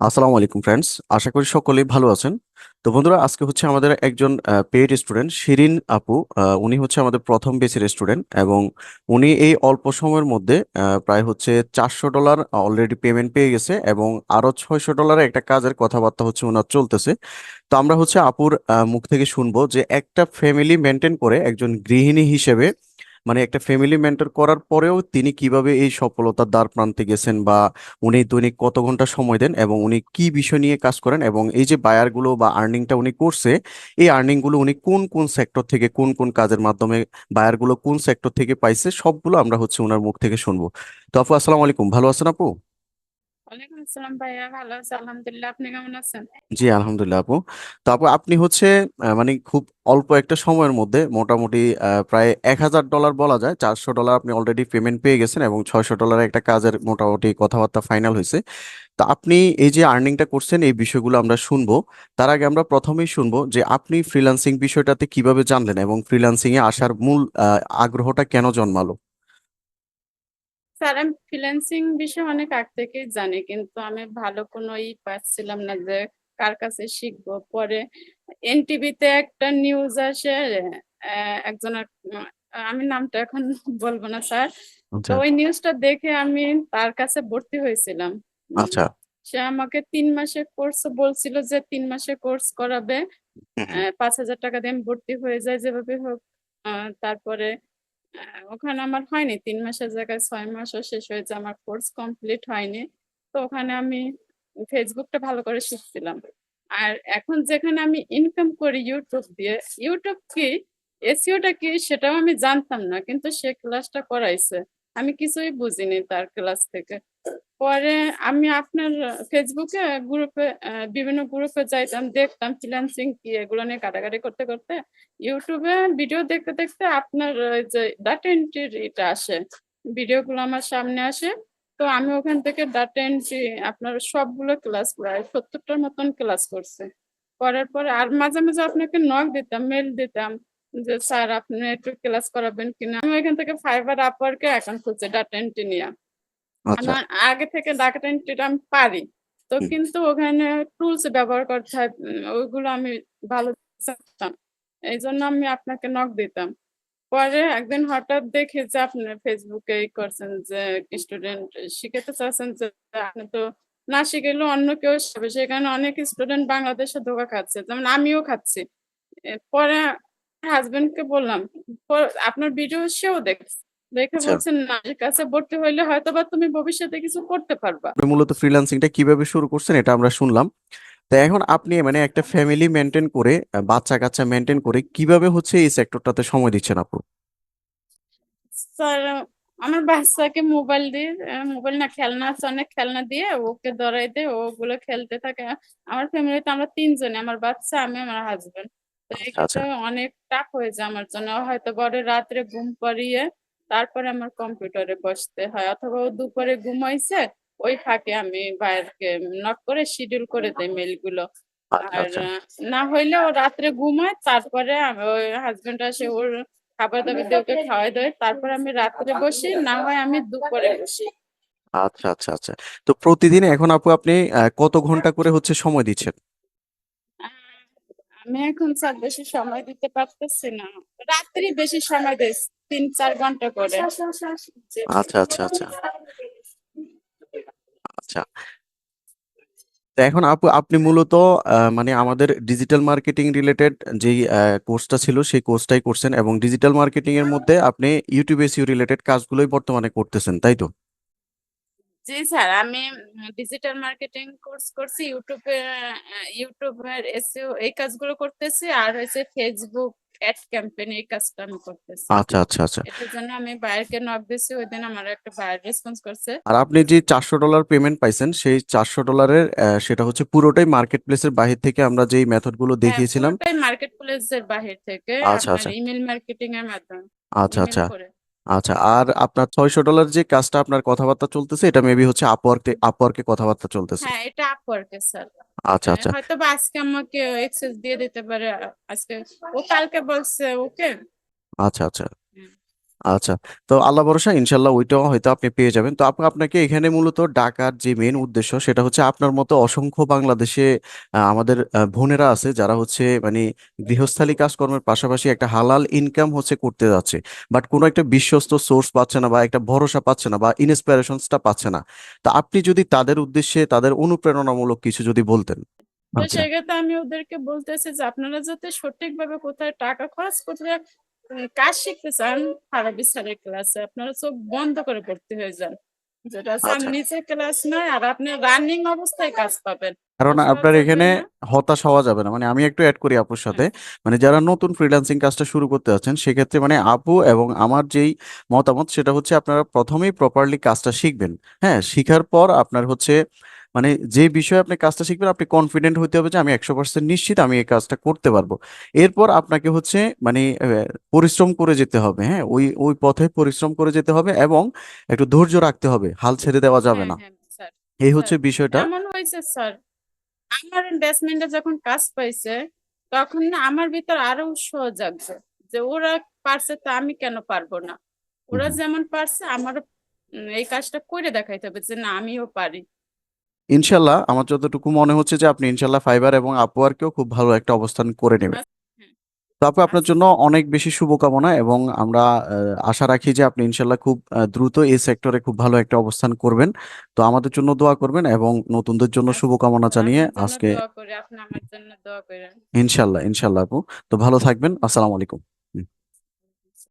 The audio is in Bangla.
আসসালামু আলাইকুম ফ্রেন্ডস আশা করি সকলেই ভালো আছেন। তো বন্ধুরা, আজকে হচ্ছে আমাদের একজন পেইড স্টুডেন্ট শিরিন আপু উনি হচ্ছে আমাদের প্রথম বেচের স্টুডেন্ট এবং উনি এই অল্প সময়ের মধ্যে প্রায় হচ্ছে চারশো ডলার অলরেডি পেমেন্ট পেয়ে গেছে এবং আরও ছয়শো ডলারের একটা কাজের কথাবার্তা হচ্ছে ওনার চলতেছে। তো আমরা হচ্ছে আপুর মুখ থেকে শুনব যে একটা ফ্যামিলি মেনটেন করে একজন গৃহিণী হিসেবে মানে একটা ফ্যামিলি মেন্টর করার পরেও তিনি কীভাবে এই সফলতার দ্বার প্রান্তে গেছেন বা উনি দৈনিক কত ঘণ্টা সময় দেন এবং উনি কি বিষয় নিয়ে কাজ করেন এবং এই যে বায়ারগুলো বা আর্নিংটা উনি করছে, এই আর্নিংগুলো উনি কোন কোন সেক্টর থেকে কোন কোন কাজের মাধ্যমে বায়ারগুলো কোন সেক্টর থেকে পাইছে, সবগুলো আমরা হচ্ছে ওনার মুখ থেকে শুনব। তো আপু, আসসালামু আলাইকুম। ভালো আছেন আপু? জি আলহামদুলিল্লাহ আপু। তো আপু আপনি হচ্ছে আহ, মানে খুব অল্প একটা সময়ের মধ্যে মোটামুটি প্রায় এক হাজার ডলার বলা যায় চারশো ডলার আপনি অলরেডি পেমেন্ট পেয়ে গেছেন এবং ছয়শো ডলারের একটা কাজের মোটামুটি কথাবার্তা ফাইনাল হয়েছে। তো আপনি এই যে আর্নিংটা করছেন এই বিষয়গুলো আমরা শুনব। তার আগে আমরা প্রথমেই শুনব যে আপনি ফ্রিল্যান্সিং বিষয়টাতে কীভাবে জানলেন এবং ফ্রিল্যান্সিং আসার মূল আহ, আগ্রহটা কেন জন্মালো? স্যার আমি ফ্রিল্যান্সিং বিষয়ে অনেক আগ থেকেই জানি কিন্তু আমি ভালো কোনো ই পাচ্ছিলাম না যে কার কাছে শিখব। পরে এনটিভিতে একটা নিউজ আসে একজনের আমি নামটা এখন বলব না স্যার। তো আচ্ছা। ওই নিউজটা দেখে আমি তার কাছে ভর্তি হয়েছিলাম। আচ্ছা। সে আমাকে তিন মাসের কোর্স বলছিল যে তিন মাসে কোর্স করাবে। পাঁচ হাজার টাকা দিয়ে আমি ভর্তি হয়ে যায় যেভাবে হোক। তারপরে ওখানে আমার হয়নি। তিন মাসের জায়গায় ছয় মাসও শেষ হয়েছে, আমার কোর্স কমপ্লিট হয়নি। তো ওখানে আমি ফেসবুকটা ভালো করে শিখছিলাম। আর এখন যেখানে আমি ইনকাম করি ইউটিউব দিয়ে ইউটিউব কি এসিওটা কি, সেটাও আমি জানতাম না, কিন্তু সে ক্লাসটা করাইছে। আমি কিছুই বুঝিনি তার ক্লাস থেকে। পরে আমি আপনার ফেসবুকে গ্রুপে বিভিন্ন গ্রুপে যাইতাম, দেখতাম ফ্রিল্যান্সিং কি, এগুলো নিয়ে কাটাকাটি করতে করতে ইউটিউবে ভিডিও দেখতে দেখতে আপনার যে ডাটা এন্ট্রির এটা আসে ভিডিওগুলো আমার সামনে আসে। তো আমি ওখান থেকে ডাটা এন্ট্রি আপনার সবগুলো ক্লাস প্রায় সত্তরটার মতন ক্লাস করছে। করার পরে আর মাঝে মাঝে আপনাকে নক দিতাম মেল দিতাম যে, স্যার, আপনি একটু ক্লাস করাবেন কিনা? আমি ওইখান থেকে ফাইবার আপওয়ার্কে অ্যাকাউন্ট খুলছি ডাটা এন্ট্রি নিয়ে। আমার আগে থেকে ডাটা এন্ট্রিটা আমি পারি। তো কিন্তু ওখানে টুলস ব্যবহার করতে হয় ওইগুলো আমি ভালো জানতাম। এই জন্য আমি আপনাকে নক দিতাম। পরে একদিন হঠাৎ দেখি যে আপনি ফেসবুকে করছেন যে স্টুডেন্ট শিখাতে চাচ্ছেন যে আপনি তো না শিখেলেও অন্য কেউ শিখবে। সেখানে অনেক স্টুডেন্ট বাংলাদেশে ধোকা খাচ্ছে। যেমন আমিও খাচ্ছি। পরে হাজবেন্ডকে বললাম পর- আপনার ভিডিও সেও দেখছে। দেখে আচ্ছা। বলছেন না কাছে ভর্তি হইলে হয়তো বা তুমি ভবিষ্যতে কিছু করতে পারবা। মূলত ফ্রিল্যান্সিংটা কীভাবে শুরু করছেন এটা আমরা শুনলাম। তো এখন আপনি মানে একটা ফ্যামিলি মেনটেন করে বাচ্চা কাচ্চা মেনটেন করে কীভাবে হচ্ছে এই সেক্টরটাতে সময় দিচ্ছেন আপু? স্যার আমার বাচ্চাকে মোবাইল দিয়ে মোবাইল না খেলনা আছে অনেক খেলনা দিয়ে ওকে ধরাই দিয়ে ওগুলো খেলতে থাকে। আমার ফ্যামিলিতে আমরা তিনজনে আমার বাচ্চা আমি আমার হাজবেন্ড তো আচ্ছা। অনেক টাফ হয়ে যায় আমার জন্য। হয়তো বড় রাত্রে ঘুম পাড়িয়ে তারপরে আমার কম্পিউটারে বসতে হয় অথবা ও দুপুরে ঘুমাইছে ওই ফাঁকে আমি বাইরকে নক করে শিডিউল করে দেই মেলগুলো আচ্ছা আর আচ্ছা। না হইলে ও রাত্রে ঘুমায় তারপরে ওই হাজবেন্ড আসে ওর খাবার দাবার দিয়ে ওকে খাওয়াই দেয় তারপরে আমি রাত্রে বসি না হয় আমি দুপুরে বসি। আচ্ছা আচ্ছা আচ্ছা। তো প্রতিদিন এখন আপু আপনি কত ঘণ্টা করে হচ্ছে সময় দিচ্ছেন? আমি এখন স্যার বেশি সময় দিতে পারতেছি না। রাত্রি বেশি সময় দেই তিন চার ঘণ্টা করে। আচ্ছা আচ্ছা আচ্ছা আচ্ছা। তো এখন আপু আপনি মূলত আহ, মানে আমাদের ডিজিটাল মার্কেটিং রিলেটেড যেই কোর্সটা ছিল সেই কোর্সটাই করছেন এবং ডিজিটাল মার্কেটিং এর মধ্যে আপনি ইউটিউব এসইও রিলেটেড কাজগুলোই বর্তমানে করতেছেন তাই তো? জি স্যার আমি ডিজিটাল মার্কেটিং কোর্স করছি ইউটিউবে ইউটিউবের এসইও এই কাজগুলো করতেছি আর হয়েছে ফেসবুক অ্যাড ক্যাম্পেইনে কাজটা আমি করতেছি। আচ্ছা আচ্ছা আচ্ছা। এটার জন্য আমি বায়ারকে নক দিয়েছি ওই দিন আমার একটা বায়ার রেসপন্স করছে। আর আপনি যে চারশো ডলার পেমেন্ট পাইছেন সেই চারশো ডলারের সেটা হচ্ছে পুরোটাই মার্কেট প্লেসের বাহির থেকে আমরা যেই মেথডগুলো দেখিয়েছিলাম। পুরোটাই মার্কেট প্লেসের বাহির থেকে আচ্ছা আচ্ছা। ইমেল মার্কেটিং এর মাধ্যমে আচ্ছা আচ্ছা। আচ্ছা আর আপনার ছয়শো ডলার যে কাজটা আপনার কথাবার্তা চলতেছে এটা মেবি হচ্ছে আপওয়ার্কে আপওয়ার্কে কথাবার্তা চলতেছে। হ্যাঁ এটা আপওয়ার্কে স্যার আচ্ছা আচ্ছা। হয়তো বা আজকে আমাকে এক্সেস দিয়ে দিতে পারে আজকে ও কালকে বলছে ওকে। আচ্ছা আচ্ছা। আচ্ছা তো আল্লাহ ভরসা ইনশাল্লাহ ওইটাও হয়তো আপনি পেয়ে যাবেন। তো আপনি আপনাকে এখানে মূলত ডাকার যে মেন উদ্দেশ্য সেটা হচ্ছে আপনার মতো অসংখ্য বাংলাদেশে আহ, আমাদের আহ, বোনেরা আছে যারা হচ্ছে মানে গৃহস্থালী কাজকর্মের পাশাপাশি একটা হালাল ইনকাম হচ্ছে করতে যাচ্ছে। বাট কোনো একটা বিশ্বস্ত সোর্স পাচ্ছে না বা একটা ভরসা পাচ্ছে না বা ইন্সপিরেশনসটা পাচ্ছে না। তো আপনি যদি তাদের উদ্দেশ্যে তাদের অনুপ্রেরণামূলক কিছু যদি বলতেন। তো আচ্ছা সেক্ষেত্রে আমি ওদেরকে বলতেছি যে আপনারা যাতে সঠিকভাবে কোথায় টাকা খরচ করতে কাজ শিখতে চান ফারাবি স্যারের ক্লাসে আপনারা চোখ বন্ধ করে ভর্তি হয়ে যান। যেটা আচ্ছা। নিচে ক্লাস নয় আর আপনি রানিং অবস্থায় কাজ পাবেন। কারণ আপনার এখানে হতাশ হওয়া যাবে না। মানে আমি একটু অ্যাড করি আপুর সাথে। মানে যারা নতুন ফ্রিল্যান্সিং কাজটা শুরু করতে যাচ্ছেন সেক্ষেত্রে মানে আপু এবং আমার যেই মতামত সেটা হচ্ছে আপনারা প্রথমেই প্রপারলি কাজটা শিখবেন। হ্যাঁ শিখার পর আপনার হচ্ছে মানে যে বিষয়ে আপনি কাজটা শিখবেন আপনি কনফিডেন্ট হতে হবে যে আমি একশো পার্সেন্ট নিশ্চিত আমি এই কাজটা করতে পারব। এরপর আপনাকে হচ্ছে মানে পরিশ্রম করে যেতে হবে হ্যাঁ? ওই ওই পথে পরিশ্রম করে যেতে হবে এবং একটু ধৈর্য রাখতে হবে হাল ছেড়ে দেওয়া যাবে হ্যাঁ না। হ্যাঁ এই হচ্ছে বিষয়টা। এমন হয়েছে স্যার। আমার বেসমেন্টে যখন কাজ পাইছে তখন না আমার ভিতর আরও উৎসাহ জাগছে যে ওরা পারছে তা আমি কেন পারব না? ওরা যেমন পারছে আমারও এই কাজটা করে দেখাইতে হবে যে না আমিও পারি। ইনশাল্লাহ আমার যতটুকু মনে হচ্ছে যে আপনি ইনশাল্লাহ ফাইবার এবং আপওয়ার্কেও খুব ভালো একটা অবস্থান করে নেবেন। তো আপু আপনার জন্য অনেক বেশি শুভকামনা এবং আমরা আশা রাখি যে আপনি ইনশাল্লাহ খুব দ্রুত এই সেক্টরে খুব ভালো একটা অবস্থান করবেন। তো আমাদের জন্য দোয়া করবেন এবং নতুনদের জন্য আচ্ছা শুভকামনা জানিয়ে আজকে ইনশাল্লাহ ইনশাল্লাহ আপু। তো ভালো থাকবেন আসসালামু আলাইকুম।